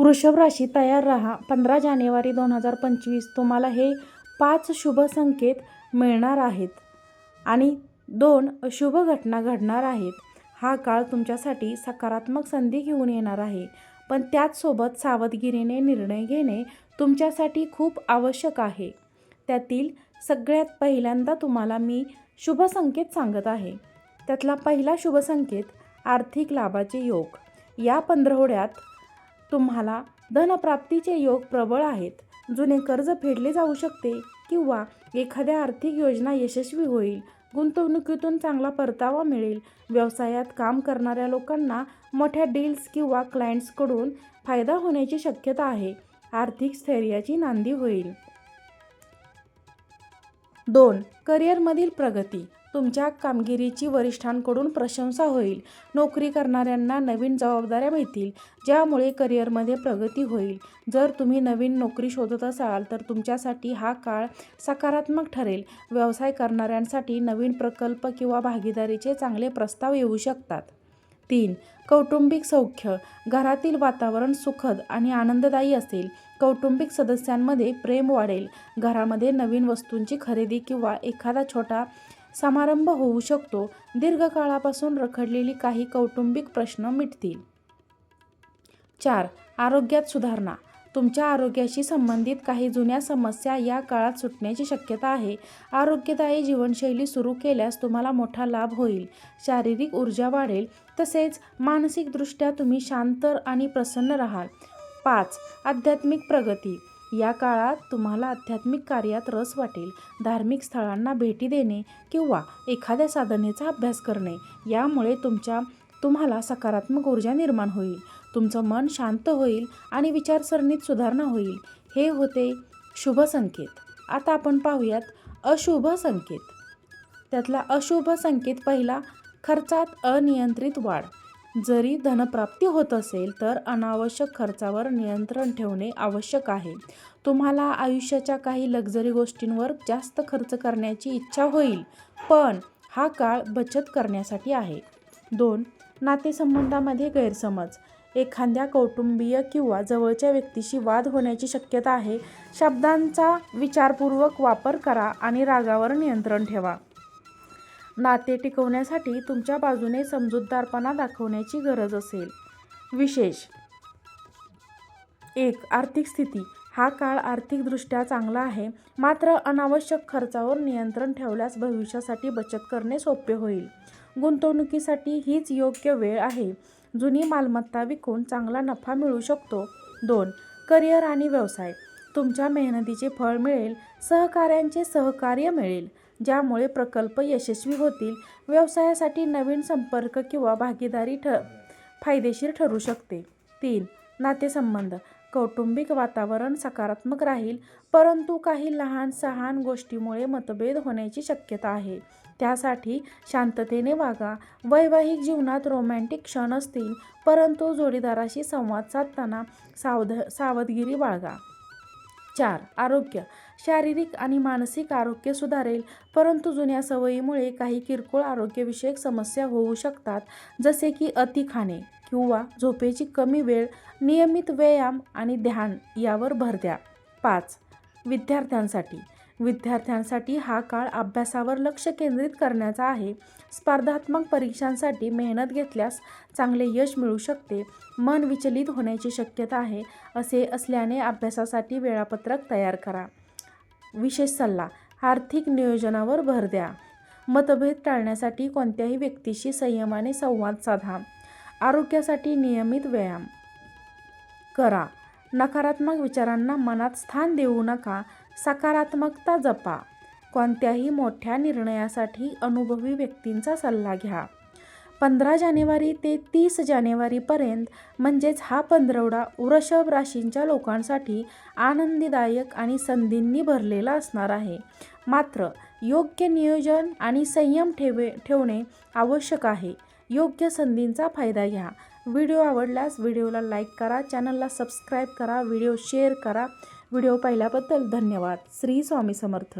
वृषभ राशी तयार राहा. पंधरा जानेवारी दोन हजार पंचवीस तुम्हाला हे पाच शुभ संकेत मिळणार आहेत. आणि दोन अशुभ घटना घडणार आहेत. हा काळ तुमच्यासाठी सकारात्मक संधी घेऊन येणार आहे. पण त्याचसोबत सावधगिरीने निर्णय घेणे तुमच्यासाठी खूप आवश्यक आहे. त्यातील सगळ्यात पहिल्यांदा तुम्हाला मी शुभ संकेत सांगत आहे. त्यातला पहिला शुभ संकेत आर्थिक लाभाचे योग. या पंधरवड्यात तुम्हाला धनप्राप्तीचे योग प्रबळ आहेत. जुने कर्ज फेडले जाऊ शकते किंवा एखाद्या आर्थिक योजना यशस्वी होईल. गुंतवणुकीतून चांगला परतावा मिळेल. व्यवसायात काम करणाऱ्या लोकांना मोठ्या डील्स किंवा क्लायंट्सकडून फायदा होण्याची शक्यता आहे. आर्थिक स्थैर्याची नांदी होईल. दोन करिअरमधील प्रगती. तुमच्या कामगिरीची वरिष्ठांकडून प्रशंसा होईल. नोकरी करणाऱ्यांना नवीन जबाबदाऱ्या मिळतील ज्यामुळे करिअरमध्ये प्रगती होईल. जर तुम्ही नवीन नोकरी शोधत असाल तर तुमच्यासाठी हा काळ सकारात्मक ठरेल. व्यवसाय करणाऱ्यांसाठी नवीन प्रकल्प किंवा भागीदारीचे चांगले प्रस्ताव येऊ शकतात. तीन कौटुंबिक सौख्य. घरातील वातावरण सुखद आणि आनंददायी असेल. कौटुंबिक सदस्यांमध्ये प्रेम वाढेल. घरामध्ये नवीन वस्तूंची खरेदी किंवा एखादा छोटा समारंभ होऊ शकतो. दीर्घकाळापासून रखडलेली काही कौटुंबिक प्रश्न मिटतील. चार. आरोग्यात सुधारणा. तुमच्या आरोग्याशी संबंधित काही जुन्या समस्या या काळात सुटण्याची शक्यता आहे. आरोग्यदायी जीवनशैली सुरू केल्यास तुम्हाला मोठा लाभ होईल. शारीरिक ऊर्जा वाढेल. तसेच मानसिकदृष्ट्या तुम्ही शांत आणि प्रसन्न राहाल. पाच. आध्यात्मिक प्रगती. या काळात तुम्हाला आध्यात्मिक कार्यात रस वाटेल. धार्मिक स्थळांना भेटी देणे किंवा एखाद्या साधनेचा अभ्यास करणे यामुळे तुमच्या तुम्हाला सकारात्मक ऊर्जा निर्माण होईल. तुमचं मन शांत होईल आणि विचारसरणीत सुधारणा होईल. हे होते शुभ संकेत. आता आपण पाहूयात अशुभ संकेत. त्यातला अशुभ संकेत पहिला खर्चात अनियंत्रित वाढ. जरी धनप्राप्ती होत असेल तर अनावश्यक खर्चावर नियंत्रण ठेवणे आवश्यक आहे. तुम्हाला आयुष्याच्या काही लक्झरी गोष्टींवर जास्त खर्च करण्याची इच्छा होईल पण हा काळ बचत करण्यासाठी आहे. दोन नातेसंबंधामध्ये गैरसमज. एखाद्या कौटुंबीय किंवा जवळच्या व्यक्तीशी वाद होण्याची शक्यता आहे. शब्दांचा विचारपूर्वक वापर करा आणि रागावर नियंत्रण ठेवा. नाते टिकवण्यासाठी तुमच्या बाजूने समजूतदारपणा दाखवण्याची गरज असेल. विशेष. एक आर्थिक स्थिती. हा काळ आर्थिकदृष्ट्या चांगला आहे. मात्र अनावश्यक खर्चावर नियंत्रण ठेवल्यास भविष्यासाठी बचत करणे सोपे होईल. गुंतवणुकीसाठी हीच योग्य वेळ आहे. जुनी मालमत्ता विकून चांगला नफा मिळू शकतो. दोन करिअर आणि व्यवसाय. तुमच्या मेहनतीचे फळ मिळेल. सहकाऱ्यांचे सहकार्य मिळेल. ज्यामुळे प्रकल्प यशस्वी होतील व्यवसायासाठी नवीन संपर्क किंवा भागीदारी ठ फायदेशीर ठरू शकते. तीन नातेसंबंध. कौटुंबिक वातावरण सकारात्मक राहील परंतु काही लहान सहान गोष्टीमुळे मतभेद होण्याची शक्यता आहे. त्यासाठी शांततेने वागा. वैवाहिक जीवनात रोमॅन्टिक क्षण असतील परंतु जोडीदाराशी संवाद साधताना सावध सावधगिरी बाळगा. चार आरोग्य. शारीरिक आणि मानसिक आरोग्य सुधारेल परंतु जुन्या सवयीमुळे काही किरकोळ आरोग्यविषयक समस्या होऊ शकतात जसे की अति खाणे किंवा झोपेची कमी वेळ नियमित व्यायाम आणि ध्यान यावर भर द्या. पाच विद्यार्थ्यांसाठी. विद्यार्थ्यांसाठी हा काळ अभ्यासावर लक्ष केंद्रित करण्याचा आहे. स्पर्धात्मक परीक्षांसाठी मेहनत घेतल्यास चांगले यश मिळू शकते. मन विचलित होण्याची शक्यता आहे असे असल्याने अभ्यासासाठी वेळापत्रक तयार करा. विशेष सल्ला आर्थिक नियोजनावर भर द्या. मतभेद टाळण्यासाठी कोणत्याही व्यक्तीशी संयमाने संवाद साधा. आरोग्यासाठी नियमित व्यायाम करा. नकारात्मक विचारांना मनात स्थान देऊ नका सकारात्मकता जपा. कोणत्याही मोठ्या निर्णयासाठी अनुभवी व्यक्तींचा सल्ला घ्या. पंधरा जानेवारी ते तीस जानेवारीपर्यंत म्हणजेच हा पंधरवडा वृषभ राशींच्या लोकांसाठी आनंदीदायक आणि संधींनी भरलेला असणार आहे. मात्र योग्य नियोजन आणि संयम ठेवे ठेवणे आवश्यक आहे. योग्य संधींचा फायदा घ्या. व्हिडिओ आवडल्यास व्हिडिओला लाईक करा चॅनलला सबस्क्राईब करा व्हिडिओ शेअर करा. व्हिडिओ पाहिल्याबद्दल धन्यवाद. श्री स्वामी समर्थ.